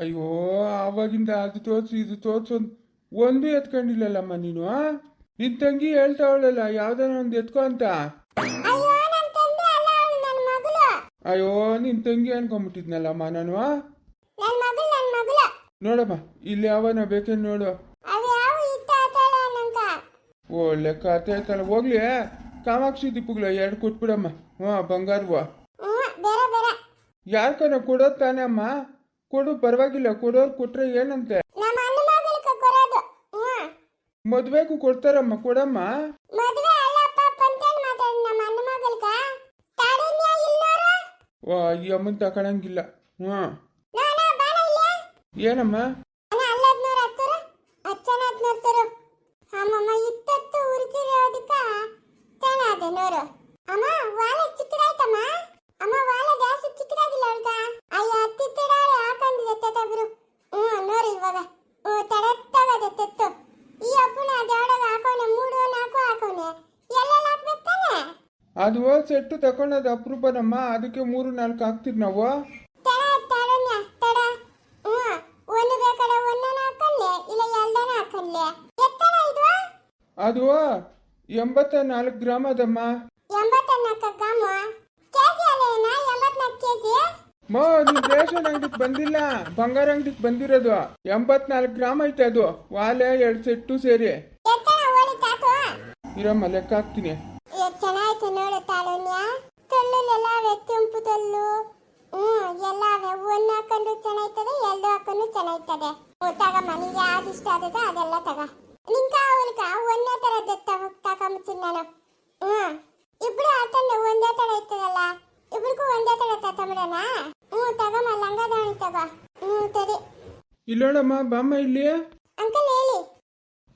ಅಯ್ಯೋ ಆವಾಗಿಂದ ಅದು ತೋರ್ಸು ಇದು ತೋರ್ಸು ಒಂದು ಎತ್ಕೊಂಡಿಲ್ಲಲ್ಲಮ್ಮ ನೀನು ನಿನ್ ತಂಗಿ ಹೇಳ್ತಾವಳಲ್ಲ ಯಾವ್ದಾನ ಒಂದು ಎತ್ಕೋ ಅಂತ. ಅಯ್ಯೋ ನಿನ್ ತಂಗಿ ಅನ್ಕೊಂಬಿಟ್ಟಿದ್ನಲ್ಲಮ್ಮ ನಾನು ನೋಡಮ್ಮ ಇಲ್ಲಿ ಯಾವನ ಬೇಕೇ ನೋಡು. ಒಳ್ಳೆ ಕತೆ ಆಯ್ತಲ್ಲ ಹೋಗ್ಲಿ ಕಾಮಾಕ್ಷಿ ದಿಪ್ಪುಗಳು ಎರಡು ಕೊಟ್ಬಿಡಮ್ಮ ಹ ಬಂಗಾರವ ಯಾರ ಯಾಕನ ಕೊಡೋದು ತಾನೇ ಅಮ್ಮ? ಕೊಡು ಪರವಾಗಿಲ್ಲ. ಕೊಡೋರು ಕೊಟ್ರೆ ಏನಂತೆ? ನಮ್ಮ ಅಣ್ಣ ಮಗಳಿಗೆ ಕೊಡೋದು. ಮದ್ವೆಗೂ ಕೊಡ್ತಾರಮ್ಮ ಕೊಡಮ್ಮ. ಮದುವೆ ಅಲ್ಲಪ್ಪ ಮಾತಾಡಿ ನಮ್ಮ ಅಣ್ಣ ಮಗಳ್ಗ. ತಾಡಿನ್ಯಾ ಇಲ್ಲೋರ ಓ, ಈ ಅಮ್ಮನ್ ತಕೊಳಂಗಿಲ್ಲ ಹ್ಞೂ. ನಾನ ಬಾನ ಇಲ್ಲ? ಏನಮ್ಮ? ಅಣ್ಣ ಅಲ್ಲದ್ನೂರ ಹತ್ತರು ಹಚ್ಚನ ಹತ್ನೂರ್ ತರು ಅಮ್ಮಮ್ಮ ಇತ್ತತ್ತು ಉರಿತಿರೋದಕ್ಕ ತೇನ ಅದೆ ನೂರು. ಅಮ್ಮ ವಾಲ ಚಿಕ್ಕದಾಯ್ತಮ್ಮ ಅಮ್ಮ ವಾಲ ಜಾಸ್ತಿ ಚಿಕ್ಕದಾಗಿಲ್ಲ ಅವಳ್ಗ ಅಯ್ಯ ಹತ್ತಿತ್ತಿಡಾಳೆ ಹಾಕೊಂಡಿದೆ ತೆತ್ತಬ್ರು ಹ್ಞೂ ನೋಡು ಇವಾಗ ಹ್ಞೂ ತಡತ್ತಾಗದೆ ತೆತ್ತು ಈ ಅಪ್ಪನ ಅದ್ಯಾವ್ದಾಗ ಹಾಕೋನೆ ಮೂಡು ನಾಲ್ಕು ಹಾಕೋನೆ ಎಲ್ಲೆಲ್ಲ ಹಾಕ್ಬೇಕು ತಾನೆ ಅದು ಸೆಟ್ಟು ತಕೊಂಡದು ಅಪರೂಪನಮ್ಮ. ಅದಕ್ಕೆ ಮೂರು ನಾಲ್ಕು ಹಾಕ್ತೀವಿ ನಾವು. ಅದು ಎಂಬತ್ತ ನಾಲ್ಕು ಗ್ರಾಮ್? ಅದಮ್ಮ ಮೋ ನೀನ್ ರೇಷನ್ ಅಂಗಡಿಗೆ ಬಂದಿಲ್ಲ. ಬಂಗಾರ ಅಂಗಡಿಗೆ ಬಂದಿರೋದು. ಎಂಬತ್ನಾಲ್ಕು ಗ್ರಾಮ್ ಐತೆ ಅದು. ವಾಲೆ ಎರಡು ಸೆಟ್ಟು ಸೇರಿ. ಇರಮ್ಮ ಲೆಕ್ಕ ಹಾಕ್ತೀನಿ. ನೋಡು ತಾಳುನ್ಯ ತೊಳ್ಳಲೆಲ್ಲ ಕೆಂಪು ತೊಳ್ಳು. ಹ್ಞೂ ಎಲ್ಲ ಒಂದು ಹಾಕೊಂಡು ಚೆನ್ನಾಯ್ತದೆ ಎರಡು ಹಾಕೊಂಡು ಚೆನ್ನಾಯ್ತದೆ. ಹ್ಞೂ ತಗಮ್ಮ ಯಾವ್ದು ಇಷ್ಟ ಆದದ ಅದೆಲ್ಲ ತಗ. ನಿಂಕ ಅವಲ್ಕ ಒಂದೇ ಥರದ್ದು ತಗ ತಗೊಂಬತ್ತೀನಿ ನಾನು. ಹ್ಞೂ ಇಬ್ರು ಹಾಕೊಂಡೆ ಒಂದೇ ಥರ ಇರ್ತದಲ್ಲ. ಇಬ್ರಿಗೂ ಒಂದೇ ತರ ತಗೊಂಬಿಡೋಣ ಹ್ಞೂ ತಗಮ್ಮ ಲಂಗ ತಗ ತಗೋ. ಹ್ಞೂ ಸರಿ. ಇಲ್ಲೋಡಮ್ಮ ಬಾಮ್ಮ ಇಲ್ಲಿ ಅಂಕಲ್ ಹೇಳಿ.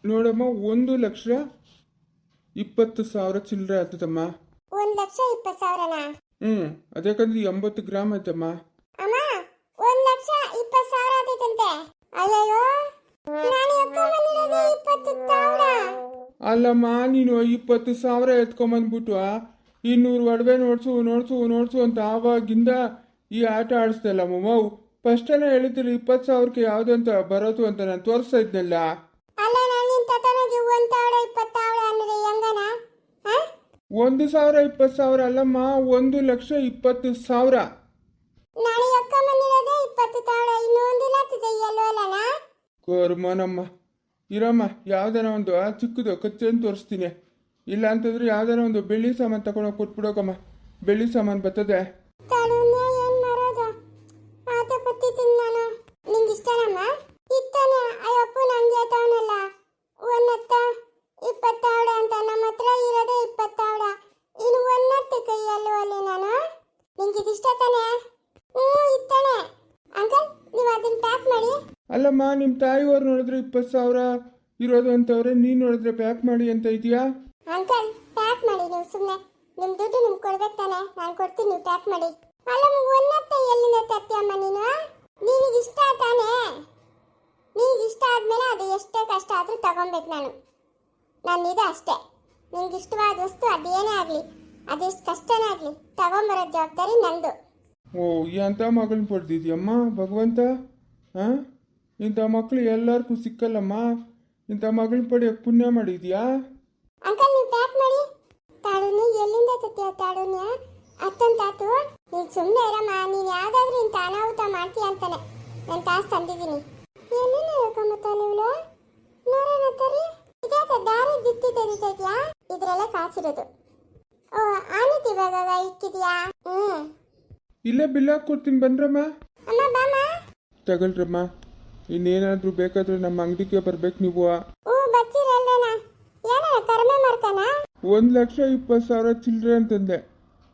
ನೋಡಮ್ಮ ಒಂದು ಲಕ್ಷ ಇಪ್ಪತ್ತು ಸಾವಿರ ಚಿಲ್ಲರೆ ಆಗ್ತದಮ್ಮ ಒಂದ್ ಲಕ್ಷ ಇಪ್ಪತ್ತು ಸಾವಿರನಾ? ಹ್ಮ್ ಅದ್ಯಾಕಂದ್ರೆ ಎಂಬತ್ತು ಗ್ರಾಮ್ ಆಯ್ತಮ್ಮ. ಅಮ್ಮ ಒಂದ್ ಲಕ್ಷ ಇಪ್ಪತ್ತು ಸಾವಿರ ಆತೈತಂತೆ ಅಯ್ಯಯ್ಯೋ ನಾನು ಎತ್ಕೊಂಡ್ಬಂದಿರೋದು ಇಪ್ಪತ್ತು ಸಾವಿರ. ಅಲ್ಲಮ್ಮ ನೀನು ಇಪ್ಪತ್ತು ಸಾವಿರ ಎತ್ಕೊಂಬಂದ್ಬಿಟ್ಟು ಇನ್ನೂರು ಒಡವೆ ನೋಡ್ಸು ನೋಡ್ಸು ನೋಡ್ಸು ಅಂತ ಆವಾಗಿಂದ ಈ ಆಟ ಆಡಿಸ್ದಲ್ಲ ಫಸ್ಟ್ ಫಸ್ಟನೇ ಹೇಳಿದ್ರಿ ಇಪ್ಪತ್ತು ಸಾವಿರಕ್ಕೆ ಯಾವುದು ಅಂತ ಬರೋದು ಅಂತ ನಾನು ತೋರಿಸ್ತಾ ಇದ್ನಲ್ಲ ಅಲ್ಲ ನಾನು ನಿನ್ ತತನಿಗೆ ಒಂದ್ ಸಾವಿರ ಇಪ್ಪತ್ತು ಸಾವಿರ ಅಂದ್ರೆ ಹೆಂಗನ ಹ? ಒಂದು ಸಾವಿರ ಇಪ್ಪತ್ತು ಸಾವಿರ ಅಲ್ಲಮ್ಮ ಒಂದು ಲಕ್ಷ ಇಪ್ಪತ್ತು ಸಾವಿರ. ನಾನು ಎತ್ಕೊಂಡ್ಬಂದಿರೋದೇ ಇಪ್ಪತ್ತು ಸಾವಿರ ಇನ್ನೊಂದು ಲಕ್ಷದ ಎಲ್ಲೋ ಅಲ್ಲನ ಇರಮ್ಮ ಯಾವ್ದಾನ ಒಂದು ಆ ಚಿಕ್ಕದು ಕಚ್ಚೇನು ತೋರಿಸ್ತೀನಿ. ಇಲ್ಲ ಅಂತಂದ್ರೆ ಯಾವ್ದಾನ ಒಂದು ಬೆಳ್ಳಿ ಸಾಮಾನು ತಗೊಂಡೋಗಿ ಕೊಟ್ಬಿಡೋಕಮ್ಮ ಬೆಳ್ಳಿ ಸಾಮಾನು ಬರ್ತದೆ. ತಡುನ್ಯ ಏನ್ ಮಾಡೋದು ಆತ ಬತ್ತಿದ್ದೀನಿ ನಾನು ನಿಂಗೆ ಇಷ್ಟನಮ್ಮ ಇತ್ತಾನೆ ಅಯ್ಯಪ್ಪ ನಂಗೆ ತಾವನಲ್ಲ ಒಂದತ್ತ ಇಪ್ಪತ್ತಾವಡ ಅಂತ ನಮ್ಮ ಹತ್ರ ಇರೋದೇ ಇಪ್ಪತ್ತಾವಡ ಇನ್ನು ಒಂದತ್ತು ಕೈಯಲ್ಲೂ ಅಲ್ಲಿ ನಾನು ನಿಂಗೆ ಇದಿಷ್ಟ ತಾನೆ ಹ್ಞೂ ಇತ್ತಾನೆ ಅಂಕಲ್ ನೀವು ಅದನ್ನ ಪ್ಯಾಕ್ ಮಾಡಿ ಅಲ್ಲಮ್ಮ ನಿಮ್ಮ ತಾಯಿಯವ್ರು ನೋಡಿದ್ರೆ ಇಪ್ಪತ್ತು ಸಾವಿರ ಇರೋದು ಅಂತವ್ರೆ ನೀನು ನೋಡಿದ್ರೆ ಪ್ಯಾಕ್ ಮಾಡಿ ಅಂತ ಇದೆಯಾ ಅಂಕಲ್ ಪ್ಯಾಕ್ ಮಾಡಿ ನೀವು ಸುಮ್ಮನೆ ನಿಮ್ಮ ದುಡ್ಡು ನಿಮ್ಗೆ ಕೊಡ್ಬೇಕು ತಾನೆ. ನಾನು ಕೊಡ್ತೀನಿ ನೀವು ಪ್ಯಾಕ್ ಮಾಡಿ. ಅಲ್ಲ ಒಂದತ್ತ ಎಲ್ಲಿಂದ ತರ್ತೀಯಮ್ಮ ನೀನು? ನಿನಗೆ ಇಷ್ಟ ತಾನೆ. ನಿನಗೆ ಇಷ್ಟ ಆದ್ಮೇಲೆ ಅದು ಎಷ್ಟೇ ಕಷ್ಟ ಆದರೂ ತಗೊಬೇಕು ನಾನು. ನನ್ನ ಇದು ಅಷ್ಟೇ. ನಿಂಗೆ ಇಷ್ಟವಾದ ವಸ್ತು ಅದೇನೇ ಆಗಲಿ ಅದೆಷ್ಟು ಕಷ್ಟನೇ ಆಗಲಿ ತಗೊಂಬರೋ ಜವಾಬ್ದಾರಿ ನಂದು. ಓ ಎಂತ ಮಗಳನ್ನ ಪಡ್ದಿದ್ಯಮ್ಮ ಭಗವಂತ? ಹಾಂ? ಇಂಥ ಮಕ್ಕಳು ಎಲ್ಲರಿಗೂ ಸಿಕ್ಕಲ್ಲಮ್ಮ? ಇಂಥ ಮಗಳ ಪಡೆಯೋಕೆ ಪುಣ್ಯ ಮಾಡಿದ್ಯಾ? ಅಂಕಲ್ ನೀವು ಪ್ಯಾಕ್ ಮಾಡಿ ತಾಡುನಿ ಎಲ್ಲಿಂದ ತತ್ತೀಯ ತಾಡುನ್ಯ? ಅತ್ತನ್ ತಾತು ನೀನು ಸುಮ್ಮನೆ ಇರಮ್ಮ ನೀನು ಯಾವ್ದಾದ್ರೂ ಇಂಥ ಅನಾಹುತ ಮಾಡ್ತೀಯ ಅಂತಾನೆ. ನಾನು ಕಾಸು ತಂದಿದ್ದೀನಿ. ಏನೇನು ಹೇಳ್ಕೊಂಬತ್ತ ನೀವು ನೋಡೋಣ ತರಿ? ಇದಾತ ದಾರಿ ದಿತ್ತಿ ತೆರಿತಾ ಇದರೆಲ್ಲ ಕಾಸಿರೋದು. ಓ ಆನಿತ್ ಇವಾಗ ಇಕ್ಕಿದ್ಯಾ? ಹ್ಞೂ ಇಲ್ಲೇ ಬಿಲ್ಲಾಕ್ ಕೊಡ್ತೀನಿ ಬಂದ್ರಮ್ಮ ಅಮ್ಮ ಬಾಮ್ಮ. ತಗೊಳ್ರಮ್ಮ. ಇನ್ನೇನಾದರೂ ಬೇಕಾದ್ರೆ ನಮ್ಮ ಅಂಗಡಿಗೆ ಬರ್ಬೇಕು ನೀವು. ಒಂದು ಲಕ್ಷ ಇಪ್ಪತ್ತು ಸಾವಿರ ಚಿಲ್ಲರೆ ಅಂತಂದೆ.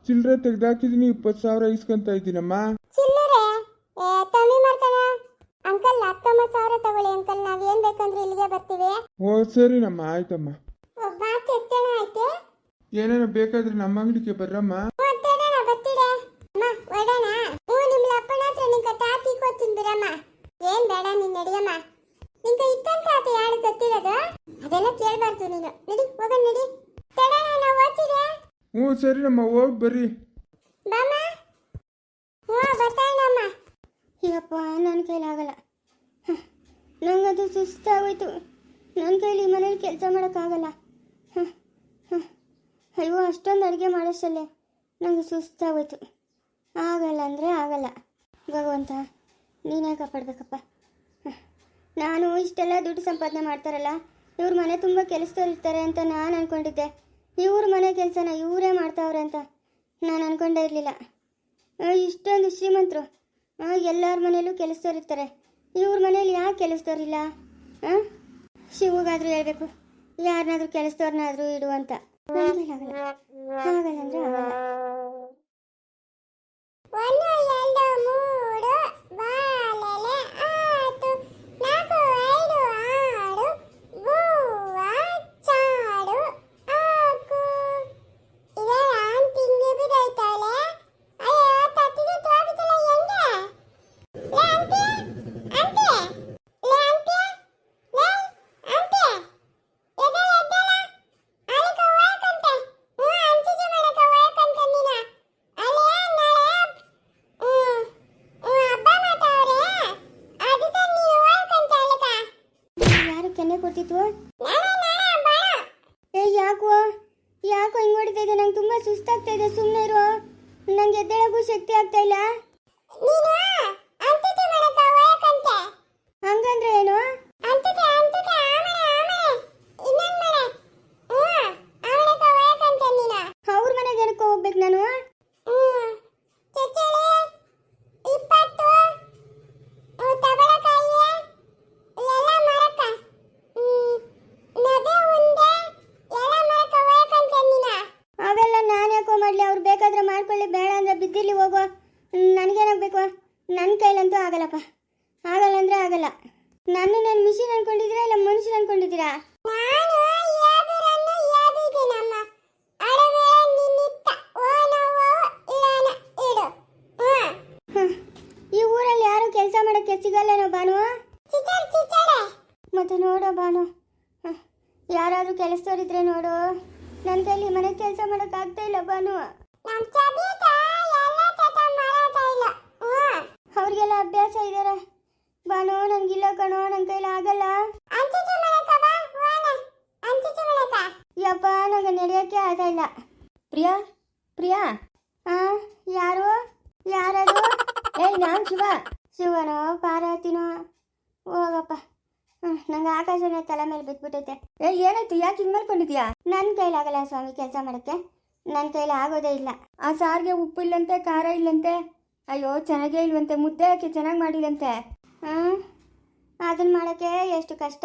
ಚಿಲ್ಲರೆ ತೆಗ್ದಾಕಿದೀನಿ ಇಪ್ಪತ್ತು ಸಾವಿರ ಇಸ್ಕೊಂತ ಇದ್ದೀನಮ್ಮ. ಅಂಕಲ್ ಹತ್ತೊಂಬತ್ತು ಸಾವಿರ ತಗೊಳ್ಳಿ ಅಂಕಲ್ ನಾವ್ ಏನ್ ಬೇಕಂದ್ರೆ ಇಲ್ಲಿಗೆ ಬರ್ತೀವಿ. ಓ ಸರಿನಮ್ಮ ಆಯ್ತಮ್ಮ. ಏನೇನೋ ಬೇಕಾದ್ರೆ ನಮ್ಮ ಅಂಗಡಿಗೆ ಬರ್ರಮ್ಮ ಮತ್ತೇಡಣ ಬತ್ತಿಡೆ ಅಮ್ಮ ಹೊರಡೋಣ ಹ್ಞೂ ನಿಮ್ಮ ಅಪ್ಪನ ಹತ್ರ ನಿಂಕ ತಾತಿ ಕೊಡ್ತೀನಿ ಬಿಡಮ್ಮ ಏನ್ ಬೇಡ ನೀನ್ ನಡಿಯಮ್ಮ. ನಿಂಗೆ ಇತ್ತಂತ ಆತ ಯಾರು ಗೊತ್ತಿರೋದು? ಅದೆಲ್ಲ ಕೇಳ್ಬಾರ್ದು ನೀನು. ನಡಿ ಹೋಗೋಣ ನಡಿ. ತಡಣ ನಾವು ಓದ್ತಿದೆ ಹ್ಞೂ ಸರಿನಮ್ಮ ಹೋಗಿ ಬರ್ರಿ. ಬಾಮ ಹ್ಞೂ ಬರ್ತಾಯಿನಮ್ಮ ಅಯ್ಯಪ್ಪ ನನ್ನ ಕೈಲಾಗಲ್ಲ ನನಗದು ಸುಸ್ತಾಗೋಯ್ತು. ನನ್ನ ಕೈಲಿ ಮನೇಲಿ ಕೆಲಸ ಮಾಡೋಕ್ಕಾಗಲ್ಲ ಹಾಂ ಹಾಂ. ಅಯ್ಯೋ ಅಷ್ಟೊಂದು ಅಡುಗೆ ಮಾಡೋಷ್ಟಲ್ಲೇ ನನಗೆ ಸುಸ್ತಾಗೋಯ್ತು. ಆಗಲ್ಲ ಅಂದರೆ ಆಗಲ್ಲ. ಭಗವಂತ ನೀನೇ ಕಾಪಾಡ್ಬೇಕಪ್ಪ. ನಾನು ಇಷ್ಟೆಲ್ಲ ದುಡ್ಡು ಸಂಪಾದನೆ ಮಾಡ್ತಾರಲ್ಲ, ಇವ್ರ ಮನೆ ತುಂಬ ಕೆಲಸದವ್ರು ಇರ್ತಾರೆ ಅಂತ ನಾನು ಅಂದ್ಕೊಂಡಿದ್ದೆ ಇವ್ರ ಮನೆ ಕೆಲಸನ ಇವರೇ ಮಾಡ್ತಾವ್ರೆ ಅಂತ ನಾನು ಅಂದ್ಕೊಂಡೇ ಇರಲಿಲ್ಲ. ಇಷ್ಟೊಂದು ಶ್ರೀಮಂತರು ಎಲ್ಲರ ಮನೇಲೂ ಕೆಲಸದವ್ರು ಇರ್ತಾರೆ. ಇವ್ರ ಮನೇಲಿ ಯಾಕೆ ಕೆಲಸದವ್ರಿಲ್ಲ ಹಾಂ ಶಿವಗಾದ್ರೂ ಹೇಳ್ಬೇಕು. ಯಾರನ್ನಾದ್ರೂ ಕೆಲಸದವ್ರನ್ನಾದ್ರೂ ಇಡು ಅಂತ ನನ್ಗೇನ್ ಆಗಲ್ಲ ಆಗಲ್ಲ ಅಂದ್ರೆ ಆಗಲ್ಲ ಒಂದು ಎರಡು ಮೂರು ಬಾಲೆಲೆ ಆತು ನಾಲ್ಕು ಐದು ಆರು ಹೂವ ಚಾಡು ಆಕು ಇದೆಲ್ಲ ತಿಂಡಿ ಬಿದ್ದೈತಲೆ ಅಯ್ಯೋ ತತ್ತಿಗೆ ತೋಬಿತಲ್ಲ ಹೆಂಗೆ ಲೇ ಆಂಟಿ ಆಂಟಿ ಲೇ ಆಂಟಿ ಲೇ ಆಂಟಿ ಎದೆಲ್ಲ ಎದ್ದಲ್ಲ ಅಲ್ಲಿಗೆ ಹೋಗಕ್ಕಂತೆ ಹ್ಞೂ ಅಂಚಿಜಿ ಮಾಡಕ್ಕೆ ಹೋಗಕ್ಕಂತೆ ನೀನು ಅಲ್ಲೇ ನಾಳೆ ಹ್ಮ್ ಹ್ಮ್ ಹಬ್ಬ ಮಾಡ್ತಾವ್ರೆ ಅದಕ್ಕೆ ನೀವು ಹೋಗಕ್ಕಂತೆ ಅಲ್ಲಿಗೆ ನಾಳೆ ಏ ಯಾಕೋ? ಯಾಕೋ ಹಿಂಗ್ ಹೊಡಿತಾ ಇದೆ? ನಂಗೆ ತುಂಬಾ ಸುಸ್ತಾಗ್ತಾ ಇದೆ ಸುಮ್ಮನೆ ಇರೋ. ನಂಗೆ ಎದ್ದೇಳಕ್ಕೂ ಶಕ್ತಿ ಆಗ್ತಾ ಇಲ್ಲ ನೀನು ಅಂಚಿಜಿ ಮಾಡಕ್ಕೆ ಹೋಗಕ್ಕಂತೆ ಹಂಗಂದ್ರೆ ಏನು ಅಂಚಿಜಿ ಅಂಚಿಜಿ ಆಮಳೆ ಆಮಳೆ ಇನ್ನೇನ್ ಮಾಡೆ ಹ್ಞೂ ಆಮಳೆಗೆ ಹೋಗಕ್ಕಂತೆ ನೀನು ಅವ್ರ ಮನೆಗೆ ಏನಕ್ಕೆ ಹೋಗ್ಬೇಕು ನಾನು ಹ್ಮ್ ಚಚ್ಚಳಿ ಇಪ್ಪತ್ತು ಹ್ಮ್, ತಬಲಕಾಯಿ ಎಲ್ಲ ಮರಕ ಹ್ಮ್ ನಬೆ ಉಂಡೆ ಎಲ್ಲ ಮರಕ ಹೋಗಕ್ಕಂತೆ ನೀನ ಅವೆಲ್ಲ ನಾನು ಯಾಕೋ ಮಾಡ್ಲಿ ಅವ್ರು ಬೇಕಾದ್ರೆ ಮಾಡ್ಕೊಳ್ಳಿ ಬೇಡ ಅಂದ್ರೆ ಬಿದ್ದಿರ್ಲಿ ಹೋಗೋ ನನಗೇನಾಗಬೇಕು ನನ್ನ ಕೈಲಂತೂ ಆಗಲ್ಲಪ್ಪ ಆಗಲ್ಲ ಅಂದ್ರೆ ಆಗಲ್ಲ ನಾನು ನಾನು ಮಿಷಿನ್ ಅನ್ಕೊಂಡಿದ್ದೀರಾ ಇಲ್ಲ ಮನುಷ್ಯನ ಅನ್ಕೊಂಡಿದ್ದೀರಾ ನಾನು ಯಾಬಿರನ್ನು ಯಾಬಿದ್ದೀನಮ್ಮ ಅಳವೆ ನಿನ್ನಿತ್ತ ಓನವೋ ಇಳನ ಇಡು ಹ್ಮ್ ಹ, ಈ ಊರಲ್ಲಿ ಯಾರು ಕೆಲಸ ಮಾಡೋಕ್ಕೆ ಸಿಗಲ್ಲೇನೋ ಬಾನು ಚಿಚಡ್ ಚಿಚಡೆ ಮತ್ತೆ ನೋಡೋ ಬಾನು ಹ, ಯಾರಾದ್ರೂ ಕೆಲಸದವ್ರಿದ್ರೆ ನೋಡು. ನನ್ನ ಕೈಲಿ ಮನೆ ಕೆಲಸ ಇಲ್ಲ ಬಾನು ತತ ಮರಾತ ಇಲ್ಲ. ಹ್ಮ್. ಅವ್ರಿಗೆಲ್ಲ ಅಭ್ಯಾಸ ಇದ್ದಾರೆ ಬಾನು ನನಗಿಲ್ಲ ಕಣೋ ನನ್ನ ಕೈಲಿ ಆಗಲ್ಲ. ಮಾಡಕ ಮಾಡಕ ಯಪ್ಪ ನನಗೆ ನಡೆಯೋಕ್ಕೆ ಆಗಲ್ಲ ಇಲ್ಲ. ಪ್ರಿಯಾ ಪ್ರಿಯಾ. ಆ ಯಾರು? ಯಾರದು? ಏಯ್ ನಾನು ಶಿವ. ಶಿವನೋ ಪಾರ್ವತಿನೋ. ಹೋಗಪ್ಪ. ನಂಗೆ ಆಕಾಶನೇ ತಲೆ ಮೇಲೆ ಬಿದ್ಬಿಟ್ಟೈತೆ. ಏ ಏನಾಯ್ತು? ಯಾಕೆ ಹಿಂಗ್ ಮಾಡ್ಕೊಂಡಿದ್ಯಾ ನನ್ನ ಕೈಲಾಗಲ್ಲ ಸ್ವಾಮಿ ಕೆಲಸ ಮಾಡೋಕ್ಕೆ. ನನ್ನ ಕೈಲಿ ಆಗೋದೇ ಇಲ್ಲ. ಆ ಸಾರಿಗೆ ಉಪ್ಪು ಇಲ್ಲಂತೆ ಖಾರ ಇಲ್ಲಂತೆ? ಅಯ್ಯೋ ಚೆನ್ನಾಗೇ ಇಲ್ವಂತೆ ಮುದ್ದೆ ಹಾಕಿ ಚೆನ್ನಾಗಿ ಮಾಡಿಲ್ಲಂತೆ? ಹಾಂ ಅದನ್ನ ಮಾಡೋಕ್ಕೆ ಎಷ್ಟು ಕಷ್ಟ.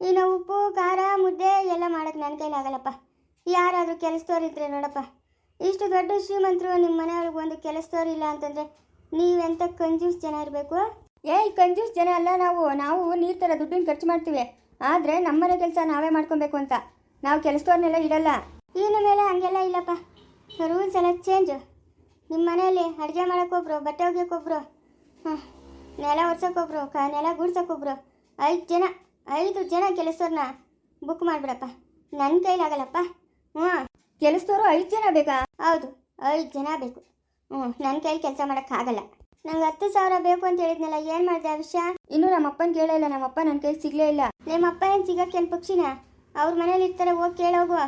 ಇನ್ನು ಉಪ್ಪು ಖಾರ ಮುದ್ದೆ ಎಲ್ಲ ಮಾಡೋಕ್ಕೆ ನನ್ನ ಕೈಲಾಗಲ್ಲಪ್ಪ ಯಾರಾದರೂ ಕೆಲಸದವ್ರು ಇದ್ರೆ ನೋಡಪ್ಪ. ಇಷ್ಟು ದೊಡ್ಡ ಶ್ರೀಮಂತರು ನಿಮ್ಮ ಮನೆಯೊಳಗೆ ಒಂದು ಕೆಲಸದವ್ರು ಇಲ್ಲ ಅಂತಂದರೆ ನೀವೆಂಥ ಕಂಜೂಸ್ ಜನ ಇರಬೇಕು? ಏಯ್ ಕಂಜೂಸ್ ಜನ ಅಲ್ಲ ನಾವು. ನಾವು ನೀರು ಥರ ದುಡ್ಡಿನ ಖರ್ಚು ಮಾಡ್ತೀವಿ. ಆದರೆ ನಮ್ಮನೆ ಕೆಲಸ ನಾವೇ ಮಾಡ್ಕೊಬೇಕು ಅಂತ. ನಾವು ಕೆಲಸದವ್ರನ್ನೆಲ್ಲ ಇಡಲ್ಲ. ಇನ್ನು ಮೇಲೆ ಹಂಗೆಲ್ಲ ಇಲ್ಲಪ್ಪ. ರೂಲ್ಸ್ ಎಲ್ಲ ಚೇಂಜು ನಿಮ್ಮ ಮನೆಯಲ್ಲಿ ಅಡುಗೆ ಮಾಡೋಕ್ಕೊಬ್ರು ಬಟ್ಟೆ ಒಗ್ಯೋಕ್ಕೊಬ್ರು ಹಾಂ ನೆಲ ಒರ್ಸೋಕ್ಕೊಬ್ರು ಕ ನೆಲ ಗುಡ್ಸೋಕ್ಕೊಬ್ರು ಐದು ಜನ ಐದು ಜನ ಕೆಲಸವ್ರನ್ನ ಬುಕ್ ಮಾಡಿಬಿಡಪ್ಪ. ನನ್ನ ಕೈಲಾಗಲ್ಲಪ್ಪ ಹ್ಞೂ ಕೆಲಸದವರು ಐದು ಜನ ಬೇಕಾ? ಹೌದು ಐದು ಜನ ಬೇಕು. ಹ್ಞೂ ನನ್ನ ಕೈಲಿ ಕೆಲಸ ಮಾಡೋಕ್ಕಾಗಲ್ಲ. ನಂಗೆ ಹತ್ತು ಸಾವಿರ ಬೇಕು ಅಂತ ಹೇಳಿದ್ನಲ್ಲ ಏನು ಮಾಡಿದೆ ಆ ವಿಷಯ ಇನ್ನು ನಮ್ಮ ಅಪ್ಪನ ಕೇಳೇ ಇಲ್ಲ ನಮ್ಮ ಅಪ್ಪ ನನ್ನ ಕೈ ಸಿಗ್ಲೇ ಇಲ್ಲ. ನಿಮ್ಮ ಅಪ್ಪ ಏನು ಸಿಗಕ್ಕೇನು ಪಕ್ಷಿನ? ಅವ್ರ ಮನೇಲಿ ಇರ್ತಾರೆ ಹೋಗಿ ಕೇಳೋಗು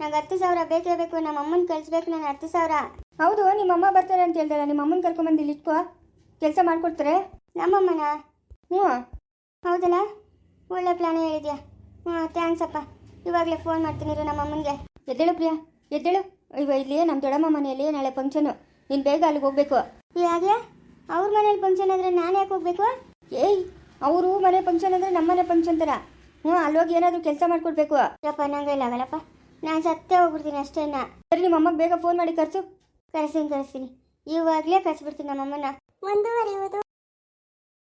ನಂಗೆ ಹತ್ತು ಸಾವಿರ ಬೇಕೇ ಬೇಕು ನಮ್ಮ ಅಮ್ಮನ ಕಳಿಸ್ಬೇಕು ನಾನು ಹತ್ತು ಸಾವಿರ. ಹೌದು ನಿಮ್ಮ ಅಮ್ಮ ಬರ್ತಾರೆ ಅಂತ ಹೇಳ್ದಲ್ಲ ನಿಮ್ಮ ಅಮ್ಮನ ಕರ್ಕೊಂಬಂದು ಇಲ್ಲಿ ಇಟ್ಕೋ. ಕೆಲಸ ಮಾಡ್ಕೊಡ್ತಾರೆ. ನಮ್ಮಮ್ಮನ? ಹ್ಞೂ. ಹೌದಲ್ಲ? ಒಳ್ಳೆ ಪ್ಲಾನ್ ಹೇಳಿದ್ಯಾ? ಹ್ಞೂ ಥ್ಯಾಂಕ್ಸ್ ಅಪ್ಪ. ಇವಾಗಲೇ ಫೋನ್ ಮಾಡ್ತೀನಿ ಇರು ನಮ್ಮ ಅಮ್ಮನಿಗೆ ಎದ್ದೇಳು ಪ್ರಿಯಾ ಎದ್ದೇಳು. ಇವ ಇಲ್ಲಿ ನಮ್ಮ ದೊಡ್ಡಮ್ಮ ಮನೆಯಲ್ಲಿ ನಾಳೆ ಫಂಕ್ಷನು ನೀನು ಬೇಗ ಅಲ್ಲಿಗೆ ಹೋಗ್ಬೇಕು. ಯಾಕೆ? ಅವ್ರ ಮನೇಲಿ ಫಂಕ್ಷನ್ ಆದರೆ ನಾನು ಯಾಕೆ ಹೋಗ್ಬೇಕು? ಏಯ್ ಅವರು ಮನೆ ಫಂಕ್ಷನ್ ಅಂದರೆ ನಮ್ಮ ಮನೆ ಫಂಕ್ಷನ್ ಥರ ಹ್ಞೂ ಅಲ್ಲೋಗಿ ಏನಾದರೂ ಕೆಲಸ ಮಾಡಿಕೊಡ್ಬೇಕು. ಅಪ್ಪ ನಂಗೆ ಆಗಲ್ಲಪ್ಪ ನಾನು ಸತ್ತೇ ಹೋಗ್ಬಿಡ್ತೀನಿ ಅಷ್ಟೇನ ಸರಿ ನಿಮ್ಮ ಅಮ್ಮಗೆ ಬೇಗ ಫೋನ್ ಮಾಡಿ ಕರ್ಸು. ಕರೆಸ್ತೀನಿ ಕರೆಸ್ತೀನಿ ಇವಾಗಲೇ ಕರೆಸ್ಬಿಡ್ತೀನಿ ನಮ್ಮಮ್ಮನ ಮುಂದುವರಿಯುವುದು